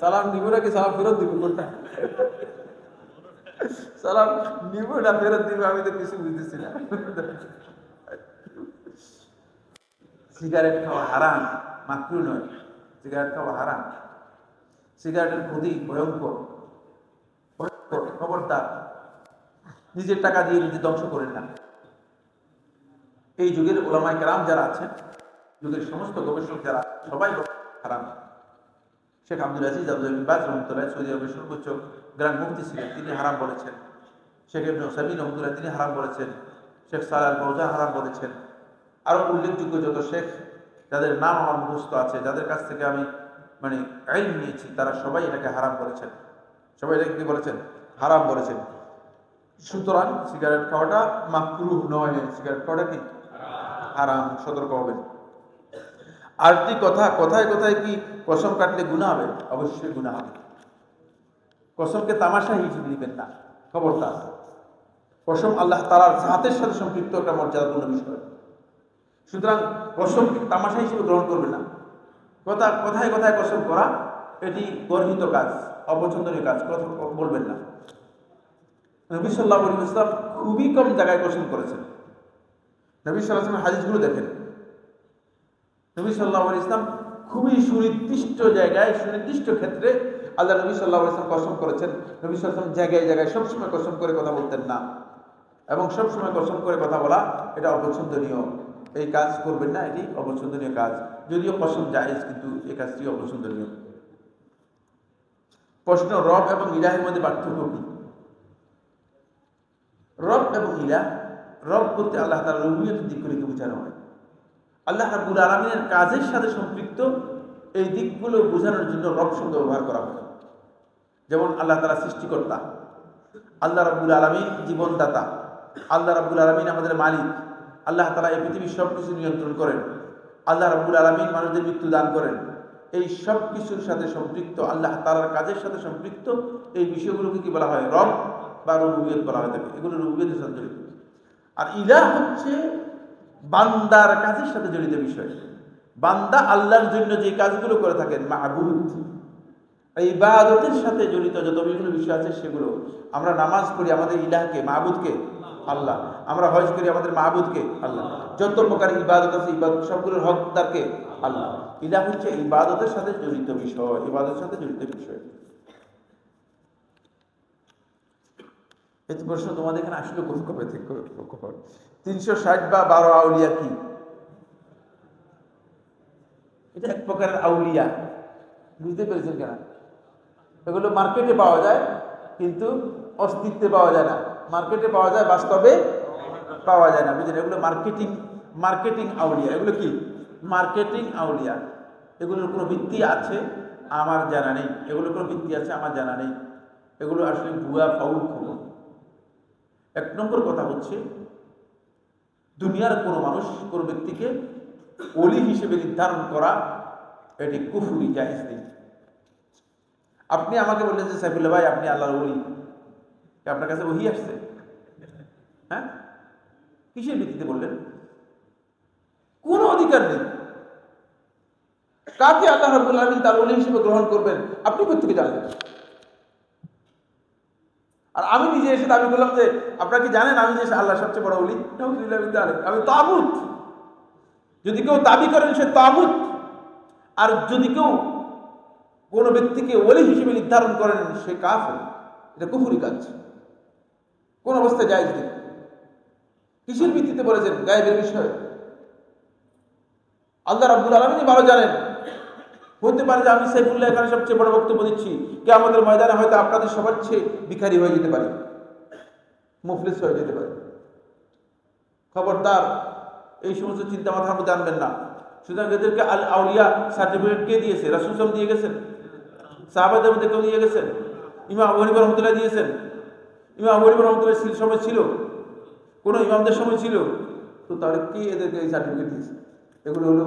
সালাম নিব নাকি সালাম ফেরত দিব? কোনটা সালাম নিব না ফেরত দিব? আমি তো কিছু বুঝতেছি না। সিগারেট খাওয়া হারাম নয়। সিগারেট খাওয়া হারাম। সিগারেটের ক্ষতি ভয়ঙ্কর। ভয়ঙ্কর, খবরদার। নিজের টাকা দিয়ে নিজে ধ্বংস করেন না। এই যুগের ওলামায় কেরাম যারা আছেন, যুগের সমস্ত গবেষক যারা সবাই হারাম। শেখ আব্দুল আজিজ আব্দুল বাজ রহমতুল্লাহ সৌদি আরবের সর্বোচ্চ গ্রান্ড মুক্তি ছিলেন, তিনি হারাম বলেছেন। শেখ ইবনে সামিন রহমতুল্লাহ, তিনি হারাম বলেছেন। শেখ সালাল ফৌজা হারাম বলেছেন। আরও উল্লেখযোগ্য যত শেখ, যাদের নাম আমার মুখস্থ আছে, যাদের কাছ থেকে আমি মানে আইন নিয়েছি, তারা সবাই এটাকে হারাম করেছেন সবাই এটাকে কি বলেছেন? হারাম বলেছেন। সুতরাং সিগারেট খাওয়াটা মাকরুহ নয়। সিগারেট খাওয়াটা কি? হারাম। সতর্ক হবেন। আরেকটি কথা, কথায় কথায় কি কসম কাটলে গুণা হবে? অবশ্যই গুণা হবে। কসমকে তামাশা হিসেবে দিবেন না, খবরদার। কসম আল্লাহ তালার হাতের সাথে সম্পৃক্ত একটা মর্যাদাপূর্ণ বিষয়। সুতরাং কসমকে তামাশা হিসেবে গ্রহণ করবে না। কথা, কথায় কথায় কসম করা, এটি গর্হিত কাজ, অপছন্দনীয় কাজ, কথা বলবেন না। নবী সাল্লাহ ইসলাম খুবই কম জায়গায় কসম করেছেন। নবী সাল্লাহ হাদিসগুলো দেখেন। নবী সাল্লাহ ইসলাম খুবই সুনির্দিষ্ট জায়গায়, সুনির্দিষ্ট ক্ষেত্রে আল্লাহ নবী সাল্লাহ ইসলাম কসম করেছেন। নবী সাল্লাম জায়গায় জায়গায় সবসময় কসম করে কথা বলতেন না। এবং সবসময় কসম করে কথা বলা, এটা অপছন্দনীয়। এই কাজ করবেন না, এটি অপছন্দনীয় কাজ। যদিও কসম জায়েজ, কিন্তু এই কাজটি অপছন্দনীয়। প্রশ্ন, রব এবং ইলাহের মধ্যে পার্থক্য কি? রব এবং ইলা রব বলতে আল্লাহ তালা দিক করে বোঝানো হয়? আল্লাহ রাবুল আলমিনের কাজের সাথে সম্পৃক্ত এই দিকগুলো বোঝানোর জন্য রব শব্দ ব্যবহার করা হয় যেমন আল্লাহ তালা সৃষ্টিকর্তা, আল্লাহ রাবুল আলমী জীবনদাতা, আল্লাহ রাবুল আলমিন আমাদের মালিক, আল্লাহ তালা এই পৃথিবীর সব কিছু নিয়ন্ত্রণ করেন, আল্লাহ রাবুল আলমিন মানুষদের মৃত্যু দান করেন। এই সব কিছুর সাথে সম্পৃক্ত, আল্লাহ তালার কাজের সাথে সম্পৃক্ত এই বিষয়গুলোকে কি বলা হয়? রব বা রুবিয়ত বলা হয়ে থাকে। এগুলো রুবিয়তের সাথে জড়িত। আর ইলা হচ্ছে বান্দার কাজের সাথে জড়িত বিষয়। বান্দা আল্লাহর জন্য যে কাজগুলো করে থাকেন মাহবুদ এই ইবাদতের সাথে জড়িত যত বিভিন্ন বিষয় আছে সেগুলো। আমরা নামাজ পড়ি আমাদের ইলাহকে মাহবুদকে আল্লাহ। আমরা হজ করি আমাদের মাহবুদকে আল্লাহ। যত প্রকার ইবাদত আছে, ইবাদত সবগুলোর হকদারকে আল্লাহ। ইলাহ হচ্ছে ইবাদতের সাথে জড়িত বিষয়, ইবাদতের সাথে জড়িত বিষয়। এতে প্রশ্ন তোমাদের এখানে আসলে কোন কবে থেকে? তিনশো ষাট বা বারো আউলিয়া কি? এটা এক প্রকারের আউলিয়া। বুঝতে পেরেছেন কেন? এগুলো মার্কেটে পাওয়া যায়, কিন্তু অস্তিত্বে পাওয়া যায় না। মার্কেটে পাওয়া যায়, বাস্তবে পাওয়া যায় না। বুঝলেন? এগুলো মার্কেটিং মার্কেটিং আউলিয়া। এগুলো কি? মার্কেটিং আউলিয়া। এগুলোর কোনো ভিত্তি আছে? আমার জানা নেই। এগুলোর কোনো ভিত্তি আছে? আমার জানা নেই। এগুলো আসলে ভুয়া, ফাউল খবর। এক নম্বর কথা হচ্ছে দুনিয়ার কোনো মানুষ, কোনো ব্যক্তিকে অলি হিসেবে নির্ধারণ করা, এটি কুফুরি জাহিজ নেই। আপনি আমাকে বললেন যে, সাইফুল্লাহ ভাই, আপনি আল্লাহর অলি আপনার কাছে ওহি আসছে? হ্যাঁ? কিসের ভিত্তিতে বললেন? কোনো অধিকার নেই। কাকে আল্লাহ রাবুল আলমিন তার অলি হিসেবে গ্রহণ করবেন? আপনি কোথেকে জানলেন? আর আমি নিজে এসে দাবি করলাম যে, আপনারা কি জানেন আমি যে আল্লাহ সবচেয়ে বড় অলি আমি তাবুত যদি কেউ দাবি করেন সে তাবুত আর যদি কেউ কোনো ব্যক্তিকে ওলি হিসেবে নির্ধারণ করেন সে কাফ এটা কুফুরি কাজ। কোন অবস্থায় যায় নেই কিসের ভিত্তিতে বলেছেন? গায়েবের বিষয়ে। আল্লাহ রাব্বুল আলমিনই ভালো জানেন। হতে পারে যে আমি সাইফুল্লাহ এখানে সবচেয়ে বড় বক্তব্য দিচ্ছি। কে আমাদের ময়দানে হয়তো আপনাদের সবার চেয়ে ভিখারি হয়ে যেতে পারে। মুফলিস হয়ে যেতে পারে। খবরদার, এই সমস্ত চিন্তা মাথার মধ্যে আনবেন না। সুতরাং এদেরকে আল আউলিয়া সার্টিফিকেট কে দিয়েছে? রাসুল সাল দিয়ে গেছেন? সাহাবাদের মধ্যে কেউ দিয়ে গেছেন? ইমাম আবু হানিফা রহমতুল্লাহ দিয়েছেন? ইমাম আবু হানিফা রহমতুল্লাহ সময় ছিল? কোনো ইমামদের সময় ছিল? তো তাহলে কি এদেরকে এই সার্টিফিকেট দিয়েছে? এগুলো হলো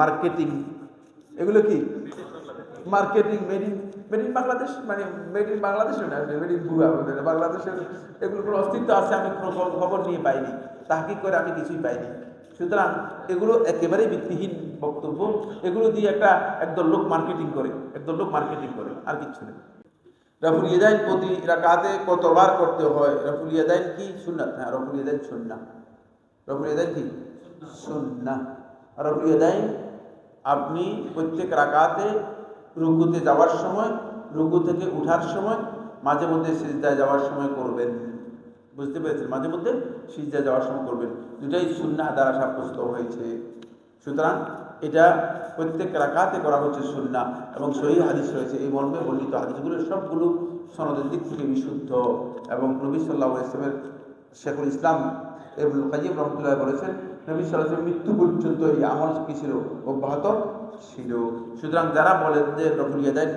মার্কেটিং এগুলো কি? Marketing made in made in Bangladesh মানে মেড ইন বাংলাদেশ না মেড ইন ভুয়া বাংলাদেশের এগুলো কোনো অস্তিত্ব আছে আমি কোনো খবর নিয়ে পাইনি। তাহকিক করে আমি কিছুই পাইনি। সুতরাং এগুলো একেবারেই ভিত্তিহীন বক্তব্য। এগুলো দিয়ে একটা একদল লোক মার্কেটিং করে, একদল লোক মার্কেটিং করে, আর কিচ্ছু নেই। রফুল ইয়াদাইন প্রতি রাকাতে কতবার করতে হয়? রফুল ইয়াদাইন কি? সুন্নাত? হ্যাঁ রফুল ইয়াদাইন সুন্না রফুল ইয়াদাইন কি? সুন্না রফুল ইয়াদাইন আপনি প্রত্যেক রাকাতে রুকুতে যাওয়ার সময়, রুকু থেকে উঠার সময়, মাঝে মধ্যে সিজদায় যাওয়ার সময় করবেন। বুঝতে পেরেছেন? মাঝে মধ্যে সিজদায় যাওয়ার সময় করবেন। দুটাই সুন্নাহ দ্বারা সাব্যস্ত হয়েছে। সুতরাং এটা প্রত্যেক রাকাতে করা হচ্ছে সুন্না এবং সহি হাদিস রয়েছে। এই মর্মে বর্ণিত হাদিসগুলো সবগুলো সনদের দিক থেকে বিশুদ্ধ এবং নবী সাল্লাহ ইসলামের শেখুল ইসলাম এবং কাজিম রহমতুল্লাহ বলেছেন নবী সাল্লাহ মৃত্যু পর্যন্ত এই আমল কি ছিল? অব্যাহত ছিল। সুতরাং যারা বলেন যে রফুল ইয়াদাইন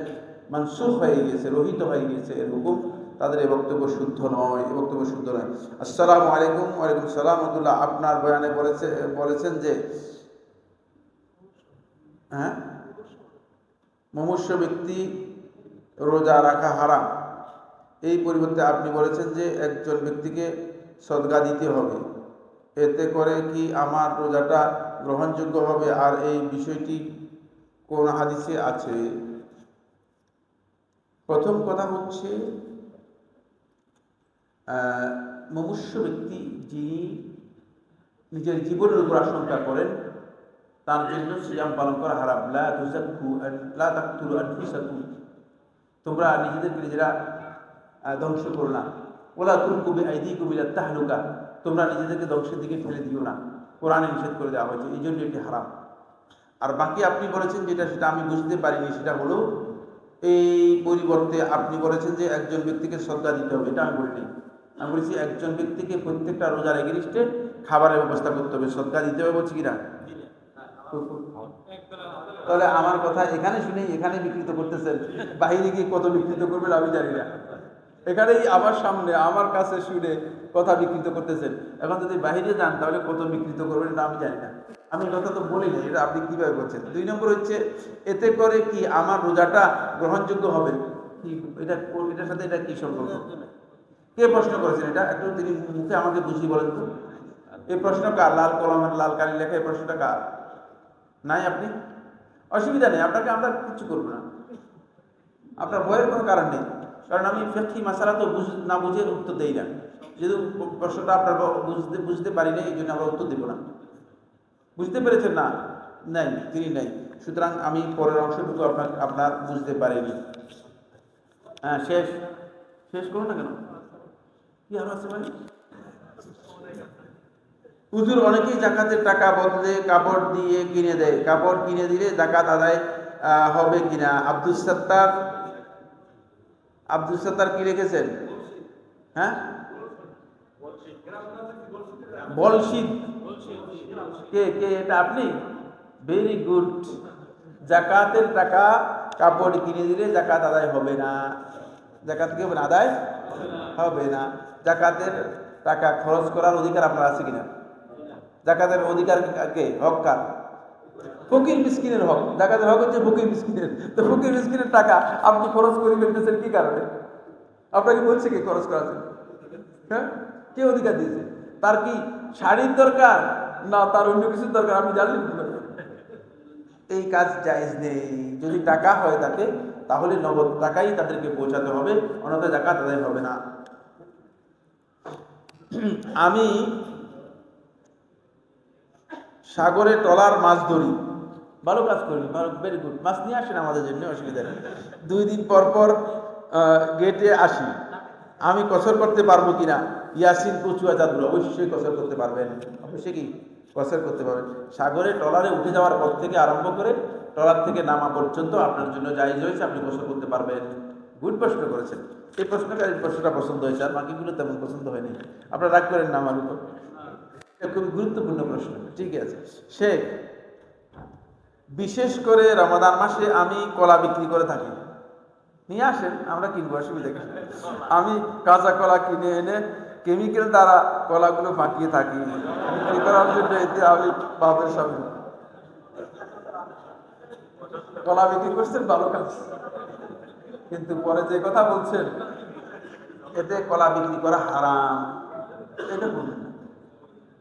মানসুখ হয়ে গিয়েছে, রহিত হয়ে গিয়েছে, এর হুকুম তাদের এই বক্তব্য শুদ্ধ নয়, এই বক্তব্য শুদ্ধ নয়। আসসালামু আলাইকুম, ওয়ালাইকুম সালাম। রহমতুল্লাহ আপনার বয়ানে বলেছে, বলেছেন যে হ্যাঁ? মমস্য ব্যক্তি রোজা রাখা হারাম। এই পরিবর্তে আপনি বলেছেন যে একজন ব্যক্তিকে সদগা দিতে হবে। এতে করে কি আমার রোজাটা গ্রহণযোগ্য হবে? আর এই বিষয়টি কোন হাদিসে আছে? প্রথম কথা হচ্ছে মুমূর্ষ ব্যক্তি যিনি নিজের জীবনের উপর আশঙ্কা করেন, তার জন্য সিয়াম পালন করা হারাম। তোমরা নিজেদেরকে নিজেরা ধ্বংস করো না। ওলা তুলকু বিআইদিকুম ইলা তাহলুকা। তোমরা নিজেদেরকে ধ্বংসের দিকে ফেলে দিও না। কোরআনে নিষেধ করে দেওয়া হয়েছে এই জন্য এটি হারাম। আর বাকি আপনি বলেছেন যেটা, সেটা আমি বুঝতে পারিনি, সেটা হলো এই পরিবর্তে আপনি বলেছেন যে একজন ব্যক্তিকে শ্রদ্ধা দিতে হবে, এটা আমি বলিনি। আমি বলেছি একজন ব্যক্তিকে প্রত্যেকটা রোজার এগেনিস্টে খাবারের ব্যবস্থা করতে হবে, শ্রদ্ধা দিতে হবে বলছি কিনা? তাহলে আমার কথা এখানে শুনেই এখানে বিকৃত করতেছেন, বাহিরে গিয়ে কত বিকৃত করবেন আমি জানি না। এখানেই আমার সামনে, আমার কাছে শুনে কথা বিকৃত করতেছেন। এখন যদি বাহিরে যান, তাহলে কত বিকৃত করবেন এটা আমি জানি না। আমি কথা তো বলি বলিনি এটা আপনি কীভাবে বলছেন? দুই নম্বর হচ্ছে, এতে করে কি আমার রোজাটা গ্রহণযোগ্য হবে? এটা এটার সাথে এটা কি সম্পর্ক? কে প্রশ্ন করেছেন এটা? একটু তিনি মুখে আমাকে বুঝিয়ে বলেন তো। এই প্রশ্ন কার? লাল কলমের লাল কালি লেখা এই প্রশ্নটা কার? নাই আপনি? অসুবিধা নেই, আপনাকে আমরা কিছু করব না। আপনার ভয়ের কোনো কারণ নেই। কারণ আমি ফেকি মাসালা তো বুঝ, না বুঝে উত্তর দেই না। যেহেতু প্রশ্নটা আপনার বুঝতে বুঝতে পারি না এই জন্য আমরা উত্তর দেবো না। বুঝতে পেরেছেন না? নাই, তিনি নাই। সুতরাং আমি পরের অংশটুকু আপনার আপনার বুঝতে পারিনি। হ্যাঁ শেষ। শেষ করুন না কেন? কি আরও আছে ভাই? হুজুর অনেকেই জাকাতের টাকা বদলে কাপড় দিয়ে কিনে দেয়। কাপড় কিনে দিলে জাকাত আদায় হবে কিনা? আব্দুল সত্তার আব্দুল সত্তার কি রেখেছেন হ্যাঁ? বলশিদ। কে কে এটা আপনি? ভেরি গুড জাকাতের টাকা, কাপড় কিনে দিলে জাকাত আদায় হবে না। জাকাত কি আদায় হবে না। জাকাতের টাকা খরচ করার অধিকার আপনার আছে কিনা? জাকাতের অধিকার কে? হক কার? ফকির মিসকিনের হক। জাকাতের হক হচ্ছে ফকির মিসকিনের। তো ফকির মিসকিনের টাকা আপনি খরচ করে ফেলতেছেন কি কারণে? আপনাকে বলছে কি খরচ জন্য? হ্যাঁ? কে অধিকার দিয়েছে? তার কি শাড়ির দরকার না তার অন্য কিছুর দরকার? কি করে? এই কাজ জায়েজ নেই। যদি টাকা হয় তাকে, তাহলে নগদ টাকাই তাদেরকে পৌঁছাতে হবে। অন্যথা জাকাত তাদের হবে না। আমি সাগরে টলার মাছ ধরি। ভালো কাজ করি ভালো ভেরি গুড মাছ নিয়ে আসেন আমাদের জন্য, অসুবিধা নেই। দুই দিন পর পর গেটে আসি। আমি কসর করতে পারব কিনা? ইয়াসিন কচুয়া চাঁদুর অবশ্যই কসর করতে পারবেন। অবশ্যই কি? কসর করতে পারবেন। সাগরে ট্রলারে উঠে যাওয়ার পর থেকে আরম্ভ করে ট্রলার থেকে নামা পর্যন্ত আপনার জন্য জায়জ হয়েছে আপনি কসর করতে পারবেন। গুড প্রশ্ন করেছেন। এই প্রশ্নটা এই প্রশ্নটা পছন্দ হয়েছে, আর বাকিগুলো তেমন পছন্দ হয়নি। আপনারা রাগ করেন না আমার উপর। খুব গুরুত্বপূর্ণ প্রশ্ন, ঠিক আছে। শেখ বিশেষ করে রমাদান মাসে আমি কলা বিক্রি করে থাকি। নিয়ে আসেন, আমরা কিনবো, অসুবিধা কি আমি কাঁচা কলা কিনে এনে কেমিক্যাল দ্বারা কলাগুলো ফাঁকিয়ে থাকি। বিক্রি করার জন্য এতে আমি বাপের স্বামী। কলা বিক্রি করছেন, ভালো কাজ। কিন্তু পরে যে কথা বলছেন, এতে কলা বিক্রি করা হারাম। এটা বলবেন না।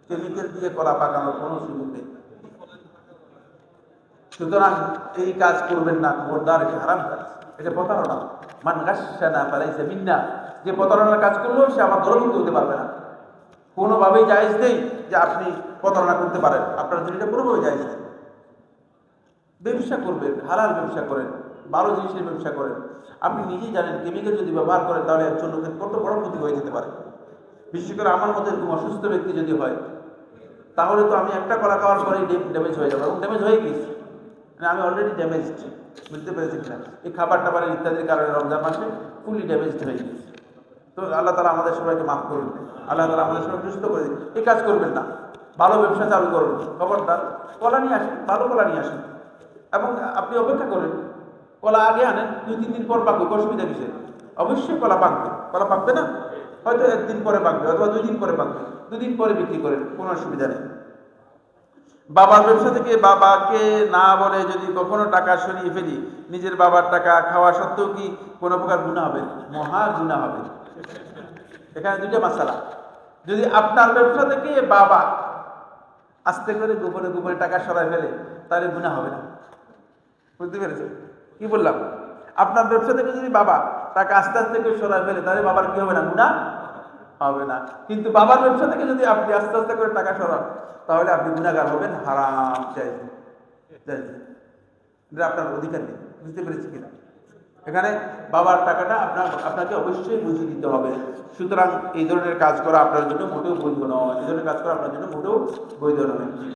কেমিক্যাল দিয়ে কলা পাকানোর কোনো সুযোগ নেই। সুতরাং এই কাজ করবেন না, খবরদার এটা হারাম কাজ। এটা প্রতারণা। মান গাছানা পালাইছে মিন্না। যে প্রতারণার কাজ করলেও সে আমার দলভুক্ত হতে পারবে না। কোনোভাবেই জায়েজ নেই যে আপনি প্রতারণা করতে পারেন। আপনার জন্য এটা কোনোভাবে জায়েজ নেই। ব্যবসা করবেন, হালাল ব্যবসা করেন, ভালো জিনিসের ব্যবসা করেন। আপনি নিজেই জানেন, কেমিক্যাল যদি ব্যবহার করেন, তাহলে একজন লোকের কত বড় ক্ষতি হয়ে যেতে পারে। বিশেষ করে আমার মতো এরকম অসুস্থ ব্যক্তি যদি হয়, তাহলে তো আমি একটা কলা খাওয়ার পরেই ড্যামেজ হয়ে যাব। এবং ড্যামেজ হয়ে গেছি আমি অলরেডি ড্যামেজ বুঝতে পেরেছি কিনা? এই খাবার টাবারের ইত্যাদির কারণে রমজান মাসে ফুলি ড্যামেজ হয়ে গেছে। তো আল্লাহ তালা আমাদের সবাইকে মাফ করুন। আল্লাহ তালা আমাদের সবাই সুস্থ করে দিন। এই কাজ করবেন না। ভালো ব্যবসা চালু করুন। খবরদার, কলা নিয়ে আসেন, ভালো কলা নিয়ে আসেন। এবং আপনি অপেক্ষা করেন। কলা আগে আনেন, দুই, তিন দিন পর পাকবে, অসুবিধা কিসের? অবশ্যই কলা পাকবে। কলা পাকবে না? হয়তো একদিন পরে পাকবে, অথবা দুই দিন পরে পাকবে। দুদিন পরে বিক্রি করেন, কোনো অসুবিধা নেই। বাবার ব্যবসা থেকে বাবাকে না বলে যদি কখনো টাকা সরিয়ে ফেলি, নিজের বাবার টাকা খাওয়া সত্ত্বেও কি কোনো প্রকার গুণা হবে মহা গুণা হবে। এখানে দুইটা মাসালা। যদি আপনার ব্যবসা থেকে বাবা আস্তে করে গোপনে গোপনে টাকা সরাই ফেলে, তাহলে গুণা হবে না। বুঝতে পেরেছেন? কি বললাম? আপনার ব্যবসা থেকে যদি বাবা টাকা আস্তে আস্তে করে সরাই ফেলে, তাহলে বাবার কি হবে না? গুণা হবে না। কিন্তু বাবার ব্যবসা থেকে যদি আপনি আস্তে আস্তে করে টাকা সরান, তাহলে আপনি গুণাগার হবেন, হারাম চাই এটা আপনার অধিকার নেই, বুঝতে পেরেছি কিনা? এখানে বাবার টাকাটা আপনার, আপনাকে অবশ্যই বুঝিয়ে দিতে হবে। সুতরাং এই ধরনের কাজ করা আপনার জন্য মোটেও বৈধ নয়। এই ধরনের কাজ করা আপনার জন্য মোটেও বৈধ নয়।